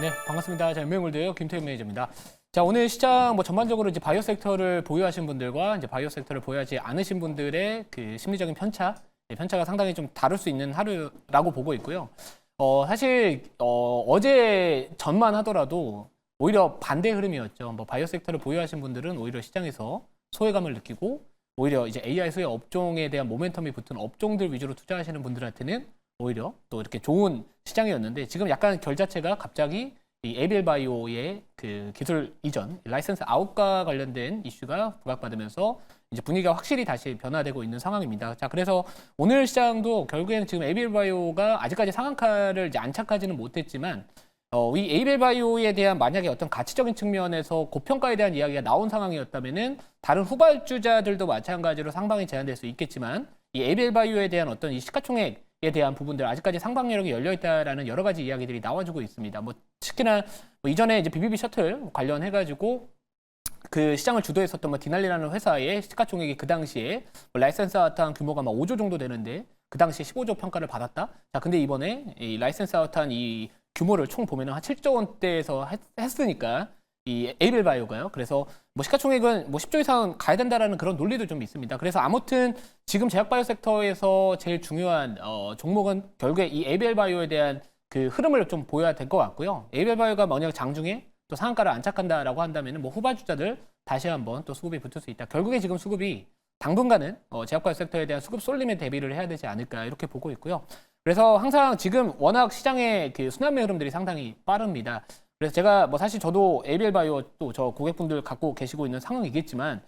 네, 반갑습니다. 자, 연맹골드의 김태현 매니저입니다. 자, 오늘 시장 뭐 전반적으로 이제 바이오 섹터를 보유하신 분들과 이제 바이오 섹터를 보유하지 않으신 분들의 그 심리적인 편차, 예, 편차가 상당히 좀 다를 수 있는 하루라고 보고 있고요. 어, 사실 어, 어제 전만 하더라도 오히려 반대 흐름이었죠. 뭐 바이오 섹터를 보유하신 분들은 오히려 시장에서 소외감을 느끼고 오히려 이제 AI 수혜 업종에 대한 모멘텀이 붙은 업종들 위주로 투자하시는 분들한테는 오히려 또 이렇게 좋은 시장이었는데 지금 약간 결 자체가 갑자기 이 에빌 바이오의 그 기술 이전, 라이센스 아웃과 관련된 이슈가 부각받으면서 이제 분위기가 확실히 다시 변화되고 있는 상황입니다. 자, 그래서 오늘 시장도 결국에는 지금 에빌 바이오가 아직까지 상한가를 이제 안착하지는 못했지만 어, 이 에이벨 바이오에 대한 만약에 어떤 가치적인 측면에서 고평가에 대한 이야기가 나온 상황이었다면은 다른 후발주자들도 마찬가지로 상방이 제한될 수 있겠지만 이 에이벨 바이오에 대한 어떤 이 시가총액 에 대한 부분들 아직까지 상방 여력이 열려 있다라는 여러 가지 이야기들이 나와주고 있습니다. 뭐 특히나 뭐 이전에 이제 BBB 셔틀 관련해 가지고 그 시장을 주도했었던 뭐 디날리라는 회사의 시가총액이 그 당시에 뭐 라이센스 아웃한 규모가 막 5조 정도 되는데 그 당시 15조 평가를 받았다. 자, 근데 이번에 이 라이센스 아웃한 이 규모를 총 보면은 한 7조 원대에서 했, 했으니까 이 에이벨 바이오가요. 그래서 뭐 시가총액은 뭐 10조 이상 가야 된다라는 그런 논리도 좀 있습니다. 그래서 아무튼 지금 제약 바이오 섹터에서 제일 중요한 어, 종목은 결국에 이 에이벨 바이오에 대한 그 흐름을 좀 보여야 될 것 같고요. 에이벨 바이오가 만약 장중에 또 상한가를 안착한다라고 한다면 뭐 후발주자들 다시 한번 또 수급이 붙을 수 있다. 결국에 지금 수급이 당분간은 어, 제약 바이오 섹터에 대한 수급 쏠림에 대비를 해야 되지 않을까 이렇게 보고 있고요. 그래서 항상 지금 워낙 시장의 그 순환매 흐름들이 상당히 빠릅니다. 그래서 제가 뭐 사실 저도 에이벨 바이오 또 저 고객분들 갖고 계시고 있는 상황이겠지만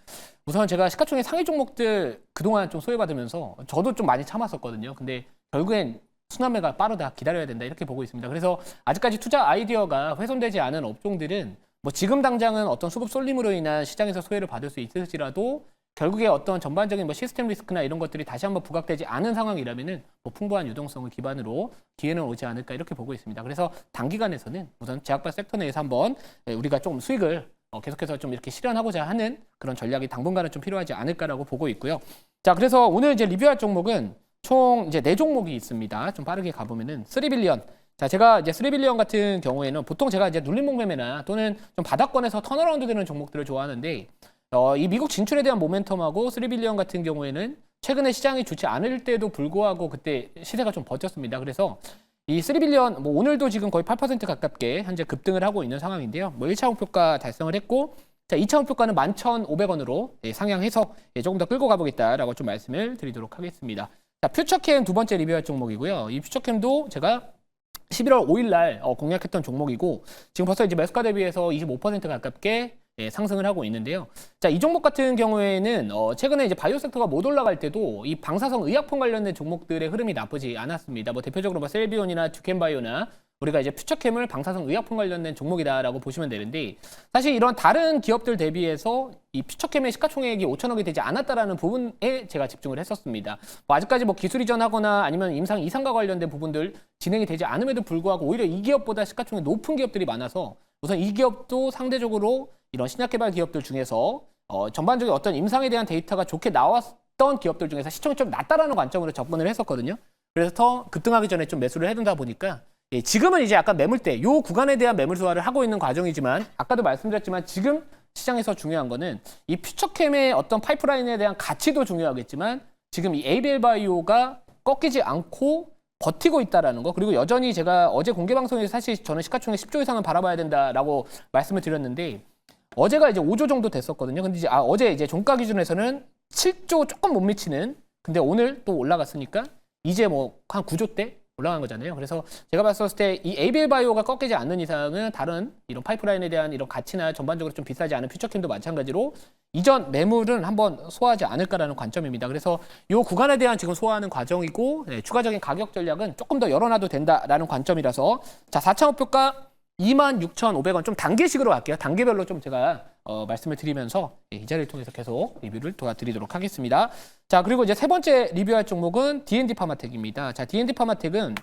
우선 제가 시가총액 상위 종목들 그동안 좀 소외받으면서 저도 좀 많이 참았었거든요. 근데 결국엔 순환매가 빠르다 기다려야 된다 이렇게 보고 있습니다. 그래서 아직까지 투자 아이디어가 훼손되지 않은 업종들은 뭐 지금 당장은 어떤 수급 쏠림으로 인한 시장에서 소외를 받을 수 있을지라도 결국에 어떤 전반적인 뭐 시스템 리스크나 이런 것들이 다시 한번 부각되지 않은 상황이라면은 뭐 풍부한 유동성을 기반으로 기회는 오지 않을까 이렇게 보고 있습니다. 그래서 단기간에서는 우선 제약바 섹터 내에서 한번 예, 우리가 좀 수익을 어, 계속해서 좀 이렇게 실현하고자 하는 그런 전략이 당분간은 좀 필요하지 않을까라고 보고 있고요. 자, 그래서 오늘 이제 리뷰할 종목은 총 이제 네 종목이 있습니다. 좀 빠르게 가보면은 3빌리언. 자, 제가 이제 3빌리언 같은 경우에는 보통 제가 이제 눌림목 매매나 또는 좀 바닥권에서 턴어라운드 되는 종목들을 좋아하는데 어, 이 미국 진출에 대한 모멘텀하고 3빌리언 같은 경우에는 최근에 시장이 좋지 않을 때도 불구하고 그때 시세가 좀 버텼습니다. 그래서 이 3빌리언 뭐 오늘도 지금 거의 8% 가깝게 현재 급등을 하고 있는 상황인데요. 뭐 1차 목표가 달성을 했고 자, 2차 목표가는 11,500원으로 예, 상향해서 예, 조금 더 끌고 가보겠다라고 좀 말씀을 드리도록 하겠습니다. 자, 퓨처캠 두 번째 리뷰할 종목이고요. 이 퓨처캠도 제가 11월 5일 날 어, 공략했던 종목이고 지금 벌써 이제 매수가 대비해서 25% 가깝게 예, 상승을 하고 있는데요. 자, 이 종목 같은 경우에는 어, 최근에 이제 바이오 섹터가 못 올라갈 때도 이 방사성 의약품 관련된 종목들의 흐름이 나쁘지 않았습니다. 뭐 대표적으로 뭐 셀비온이나 듀켄바이오나 우리가 이제 퓨처캠을 방사성 의약품 관련된 종목이다라고 보시면 되는데 사실 이런 다른 기업들 대비해서 이 퓨처캠의 시가총액이 5천억이 되지 않았다라는 부분에 제가 집중을 했었습니다. 뭐 아직까지 뭐 기술 이전하거나 아니면 임상 이상과 관련된 부분들 진행이 되지 않음에도 불구하고 오히려 이 기업보다 시가총액 높은 기업들이 많아서 우선 이 기업도 상대적으로 이런 신약 개발 기업들 중에서 어, 전반적인 어떤 임상에 대한 데이터가 좋게 나왔던 기업들 중에서 시총이 좀 낮다라는 관점으로 접근을 했었거든요. 그래서 더 급등하기 전에 좀 매수를 해둔다 보니까 예, 지금은 이제 약간 매물대, 요 구간에 대한 매물 소화를 하고 있는 과정이지만 아까도 말씀드렸지만 지금 시장에서 중요한 거는 이 퓨처캠의 어떤 파이프라인에 대한 가치도 중요하겠지만 지금 이 에이벨 바이오가 꺾이지 않고 버티고 있다라는 거 그리고 여전히 제가 어제 공개 방송에서 사실 저는 시가총액 10조 이상은 바라봐야 된다라고 말씀을 드렸는데 어제가 이제 5조 정도 됐었거든요. 근데 이제 아, 어제 이제 종가 기준에서는 7조 조금 못 미치는 근데 오늘 또 올라갔으니까 이제 뭐 한 9조 대 올라간 거잖아요. 그래서 제가 봤을 때이 에이빌 바이오가 꺾이지 않는 이상은 다른 이런 파이프라인에 대한 이런 가치나 전반적으로 좀 비싸지 않은 퓨처캠도 마찬가지로 이전 매물은 한번 소화하지 않을까라는 관점입니다. 그래서 이 구간에 대한 지금 소화하는 과정이고 네, 추가적인 가격 전략은 조금 더 열어놔도 된다라는 관점이라서 자 4차 목표가 26,500원 좀 단계식으로 갈게요. 단계별로 좀 제가 어, 말씀을 드리면서 예, 이 자리를 통해서 계속 리뷰를 도와드리도록 하겠습니다. 자 그리고 이제 세 번째 리뷰할 종목은 D&D 파마텍입니다. 자 D&D 파마텍은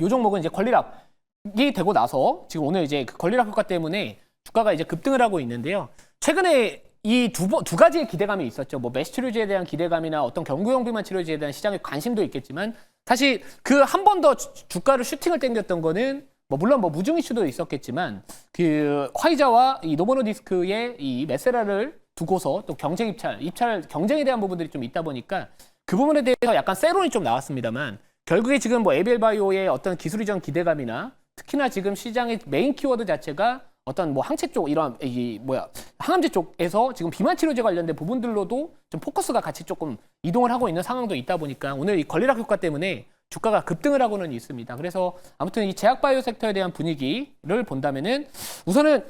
이 종목은 이제 권리락이 되고 나서 지금 오늘 이제 그 권리락 효과 때문에 주가가 이제 급등을 하고 있는데요. 최근에 이두 두 가지의 기대감이 있었죠. 뭐 메시 치료제에 대한 기대감이나 어떤 경구용 비만 치료제에 대한 시장의 관심도 있겠지만 사실 그 한 번 더 주가를 슈팅을 땡겼던 거는 뭐 물론 뭐 무중 이슈도 있었겠지만 그 화이자와 이 노보노디스크의 이 메세라를 두고서 또 경쟁 입찰, 입찰 경쟁에 대한 부분들이 좀 있다 보니까 그 부분에 대해서 약간 세론이 좀 나왔습니다만 결국에 지금 뭐 에비엘 바이오의 어떤 기술 이전 기대감이나 특히나 지금 시장의 메인 키워드 자체가 어떤 뭐 항체 쪽 이런 이 뭐야 항암제 쪽에서 지금 비만 치료제 관련된 부분들로도 좀 포커스가 같이 조금 이동을 하고 있는 상황도 있다 보니까 오늘 이 권리락 효과 때문에 주가가 급등을 하고는 있습니다. 그래서 아무튼 이 제약 바이오 섹터에 대한 분위기를 본다면은 우선은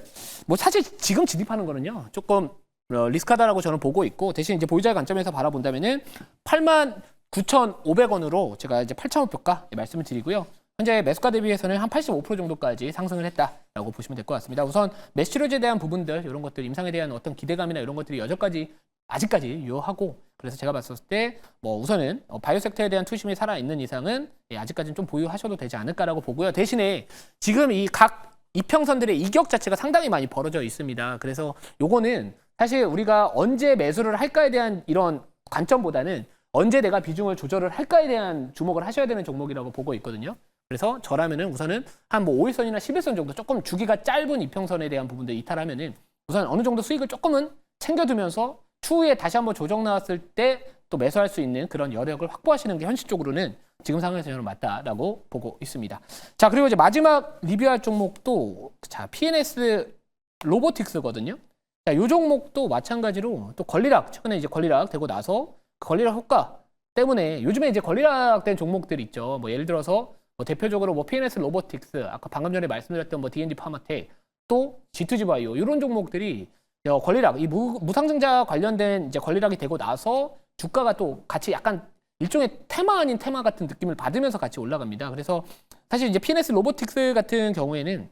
뭐 사실 지금 진입하는 거는요 조금 어, 리스크하다라고 저는 보고 있고 대신 이제 보유자의 관점에서 바라본다면은 8만 9,500원으로 제가 이제 8,500가 말씀을 드리고요. 현재 매수가 대비해서는 한 85% 정도까지 상승을 했다라고 보시면 될 것 같습니다. 우선 메시로즈에 대한 부분들 이런 것들 임상에 대한 어떤 기대감이나 이런 것들이 여전까지 아직까지 유효하고 그래서 제가 봤을 때 뭐 우선은 어, 바이오 섹터에 대한 투심이 살아 있는 이상은 예, 아직까지는 좀 보유하셔도 되지 않을까라고 보고요. 대신에 지금 이 각 이평선들의 이격 자체가 상당히 많이 벌어져 있습니다. 그래서 요거는 사실 우리가 언제 매수를 할까에 대한 이런 관점보다는 언제 내가 비중을 조절을 할까에 대한 주목을 하셔야 되는 종목이라고 보고 있거든요. 그래서 저라면은 우선은 한 뭐 5일선이나 10일선 정도 조금 주기가 짧은 이평선에 대한 부분들 이탈하면은 우선 어느 정도 수익을 조금은 챙겨두면서 추후에 다시 한번 조정 나왔을 때 또 매수할 수 있는 그런 여력을 확보하시는 게 현실적으로는 지금 상황에서 저는 맞다라고 보고 있습니다. 자 그리고 이제 마지막 리뷰할 종목도 자 PNS 로보틱스거든요. 자, 요 종목도 마찬가지로 또 권리락 최근에 이제 권리락 되고 나서 그 권리락 효과 때문에 요즘에 이제 권리락된 종목들 있죠. 뭐 예를 들어서 뭐 대표적으로 뭐 PNS 로보틱스 아까 방금 전에 말씀드렸던 뭐 D&D 파마텍 또 G2G 바이오 이런 종목들이 어, 권리락 이 무, 무상증자 관련된 이제 권리락이 되고 나서 주가가 또 같이 약간 일종의 테마 아닌 테마 같은 느낌을 받으면서 같이 올라갑니다. 그래서 사실 이제 PNS 로보틱스 같은 경우에는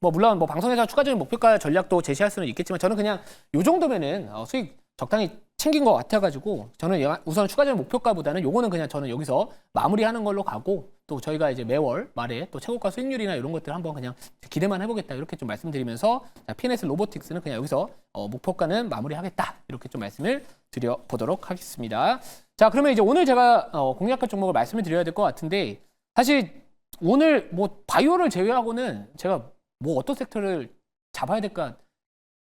뭐 물론 뭐 방송에서 추가적인 목표가 전략도 제시할 수는 있겠지만 저는 그냥 요 정도면은 어, 수익 적당히 챙긴 것 같아가지고 저는 여- 우선 추가적인 목표가보다는 요거는 그냥 저는 여기서 마무리하는 걸로 가고 또 저희가 이제 매월 말에 또 최고가 수익률이나 이런 것들 한번 그냥 기대만 해보겠다 이렇게 좀 말씀드리면서 자, PNS 로보틱스는 그냥 여기서 어, 목표가는 마무리하겠다 이렇게 좀 말씀을 드려보도록 하겠습니다. 자 그러면 이제 오늘 제가 어, 공략할 종목을 말씀을 드려야 될 것 같은데 사실 오늘 뭐 바이오를 제외하고는 제가 뭐 어떤 섹터를 잡아야 될까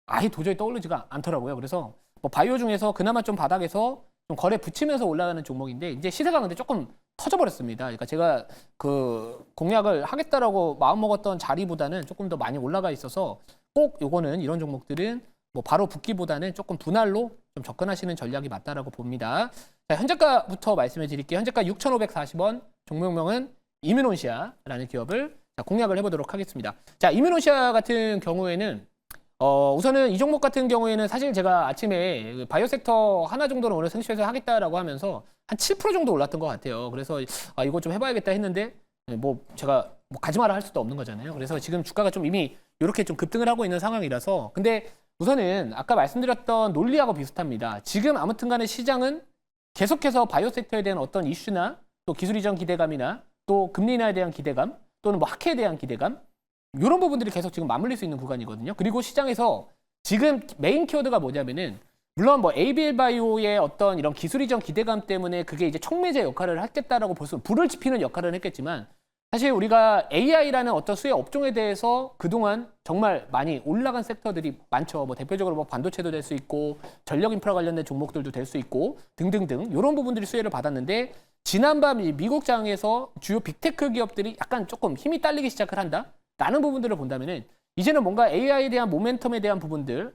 아예 도저히 떠오르지가 않더라고요. 그래서 뭐 바이오 중에서 그나마 좀 바닥에서 좀 거래 붙이면서 올라가는 종목인데 이제 시세가 근데 조금 터져버렸습니다. 그러니까 제가 그 공략을 하겠다라고 마음 먹었던 자리보다는 조금 더 많이 올라가 있어서 꼭 요거는 이런 종목들은 뭐 바로 붙기보다는 조금 분할로 좀 접근하시는 전략이 맞다라고 봅니다. 자, 현재가부터 말씀해 드릴게요. 현재가 6,540원, 종목명은 이뮤노시아라는 기업을 자, 공략을 해보도록 하겠습니다. 자, 이뮤노시아 같은 경우에는 어, 우선은 이 종목 같은 경우에는 사실 제가 아침에 그 바이오 섹터 하나 정도는 오늘 생시에서 하겠다라고 하면서 한 7% 정도 올랐던 것 같아요. 그래서 아, 이거 좀 해봐야겠다 했는데 네, 뭐 제가 뭐 가지 마라 할 수도 없는 거잖아요. 그래서 지금 주가가 좀 이미 이렇게 좀 급등을 하고 있는 상황이라서 근데 우선은 아까 말씀드렸던 논리하고 비슷합니다. 지금 아무튼 간에 시장은 계속해서 바이오 섹터에 대한 어떤 이슈나 또 기술 이전 기대감이나 또 금리 인하에 대한 기대감 또는 뭐 학회에 대한 기대감 이런 부분들이 계속 지금 맞물릴 수 있는 구간이거든요. 그리고 시장에서 지금 메인 키워드가 뭐냐면은 물론 뭐 ABL 바이오의 어떤 이런 기술 이전 기대감 때문에 그게 이제 촉매제 역할을 했겠다라고 볼 수, 불을 지피는 역할을 했겠지만 사실 우리가 AI라는 어떤 수혜 업종에 대해서 그동안 정말 많이 올라간 섹터들이 많죠. 뭐 대표적으로 뭐 반도체도 될 수 있고 전력 인프라 관련된 종목들도 될 수 있고 등등등 이런 부분들이 수혜를 받았는데 지난밤 이 미국 장에서 주요 빅테크 기업들이 약간 조금 힘이 딸리기 시작을 한다. 라는 부분들을 본다면은 이제는 뭔가 AI에 대한 모멘텀에 대한 부분들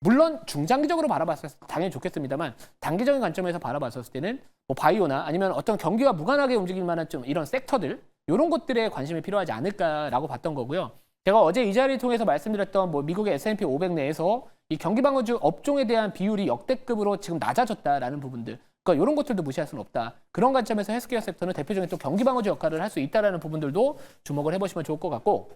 물론 중장기적으로 바라봤을 때 당연히 좋겠습니다만 단기적인 관점에서 바라봤을 때는 뭐 바이오나 아니면 어떤 경기와 무관하게 움직일 만한 좀 이런 섹터들 이런 것들에 관심이 필요하지 않을까라고 봤던 거고요. 제가 어제 이 자리를 통해서 말씀드렸던 뭐 미국의 S&P 500 내에서 이 경기 방어주 업종에 대한 비율이 역대급으로 지금 낮아졌다라는 부분들. 그러니까 이런 것들도 무시할 수는 없다. 그런 관점에서 헬스케어 섹터는 대표적인 또 경기 방어주 역할을 할 수 있다라는 부분들도 주목을 해보시면 좋을 것 같고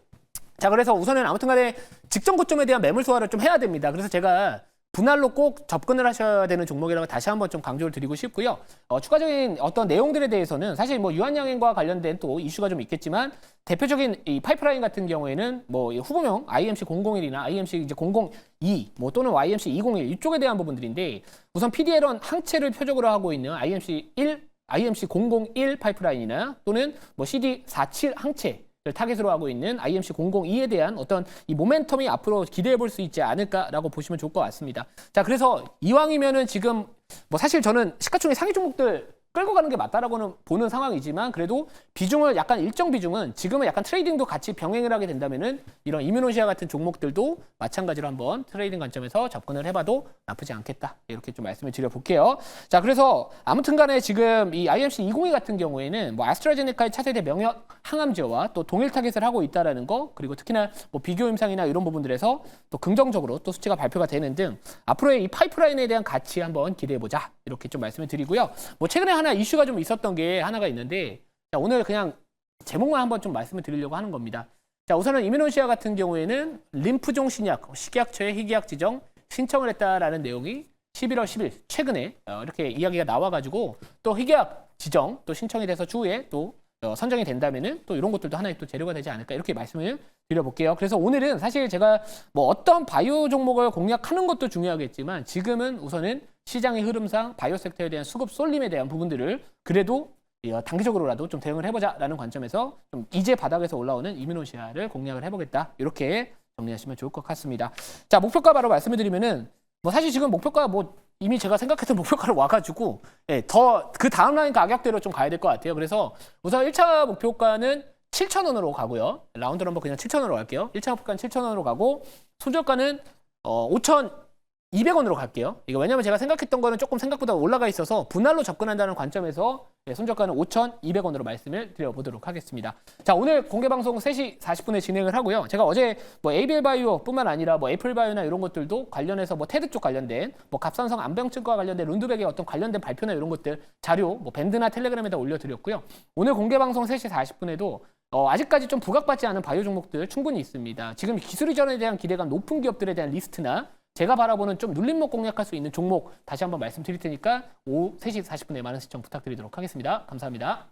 자, 그래서 우선은 아무튼 간에 직전 고점에 대한 매물 소화를 좀 해야 됩니다. 그래서 제가 분할로 꼭 접근을 하셔야 되는 종목이라고 다시 한번 좀 강조를 드리고 싶고요. 어, 추가적인 어떤 내용들에 대해서는 사실 뭐 유한양행과 관련된 또 이슈가 좀 있겠지만 대표적인 이 파이프라인 같은 경우에는 뭐이 후보명 IMC 001이나 IMC 이제 002 뭐 또는 YMC 201 이쪽에 대한 부분들인데 우선 PDL은 항체를 표적으로 하고 있는 IMC 1 IMC 001 파이프라인이나 또는 뭐 CD47 항체 타깃으로 하고 있는 IMC 002에 대한 어떤 이 모멘텀이 앞으로 기대해 볼 수 있지 않을까라고 보시면 좋을 것 같습니다. 자, 그래서 이왕이면은 지금 뭐 사실 저는 시가총액 상위 종목들 끌고 가는 게 맞다라고는 보는 상황이지만 그래도 비중을 약간 일정 비중은 지금은 약간 트레이딩도 같이 병행을 하게 된다면은 이런 이뮤노시아 같은 종목들도 마찬가지로 한번 트레이딩 관점에서 접근을 해봐도 나쁘지 않겠다 이렇게 좀 말씀을 드려볼게요. 자 그래서 아무튼간에 지금 이 IMC 202 같은 경우에는 뭐 아스트라제네카의 차세대 명역 항암제와 또 동일 타겟을 하고 있다라는 거 그리고 특히나 뭐 비교 임상이나 이런 부분들에서 또 긍정적으로 또 수치가 발표가 되는 등 앞으로의 이 파이프라인에 대한 가치 한번 기대해 보자 이렇게 좀 말씀을 드리고요. 뭐 최근에 하나 이슈가 좀 있었던 게 하나가 있는데 자, 오늘 그냥 제목만 한번 좀 말씀을 드리려고 하는 겁니다. 자, 우선은 이민호시아 같은 경우에는 림프종 신약, 식약처의 희귀약 지정 신청을 했다라는 내용이 11월 10일 최근에 어, 이렇게 이야기가 나와가지고 또 희귀약 지정 또 신청이 돼서 추후에 또 어, 선정이 된다면은 또 이런 것들도 하나의 또 재료가 되지 않을까 이렇게 말씀을 드려볼게요. 그래서 오늘은 사실 제가 뭐 어떤 바이오 종목을 공략하는 것도 중요하겠지만 지금은 우선은 시장의 흐름상 바이오 섹터에 대한 수급 쏠림에 대한 부분들을 그래도 이, 어, 단기적으로라도 좀 대응을 해보자라는 관점에서 좀 이제 바닥에서 올라오는 이민호시아를 공략을 해보겠다 이렇게 정리하시면 좋을 것 같습니다. 자 목표가 바로 말씀을 드리면은 뭐 사실 지금 목표가 뭐 이미 제가 생각했던 목표가로 와가지고 예, 더그 다음 라인 가격대로 좀 가야 될 것 같아요. 그래서 우선 1차 목표가는 7,000원으로 가고요. 라운드 넘버 그냥 7,000원으로 갈게요. 1차 목표가는 7,000원으로 가고 손절가는 어, 5,200원으로 갈게요. 이거 왜냐면 제가 생각했던 거는 조금 생각보다 올라가 있어서 분할로 접근한다는 관점에서 예, 손절가는 5,200원으로 말씀을 드려보도록 하겠습니다. 자, 오늘 공개 방송 3시 40분에 진행을 하고요. 제가 어제 뭐 ABL 바이오뿐만 아니라 뭐 애플 바이오나 이런 것들도 관련해서 뭐 테드 쪽 관련된 뭐 갑산성 안병증과 관련된 룬드백의 어떤 관련된 발표나 이런 것들 자료 뭐 밴드나 텔레그램에다 올려드렸고요. 오늘 공개 방송 3시 40분에도 어, 아직까지 좀 부각받지 않은 바이오 종목들 충분히 있습니다. 지금 기술 이전에 대한 기대가 높은 기업들에 대한 리스트나 제가 바라보는 좀 눌림목 공략할 수 있는 종목 다시 한번 말씀드릴 테니까 오후 3시 40분에 많은 시청 부탁드리도록 하겠습니다. 감사합니다.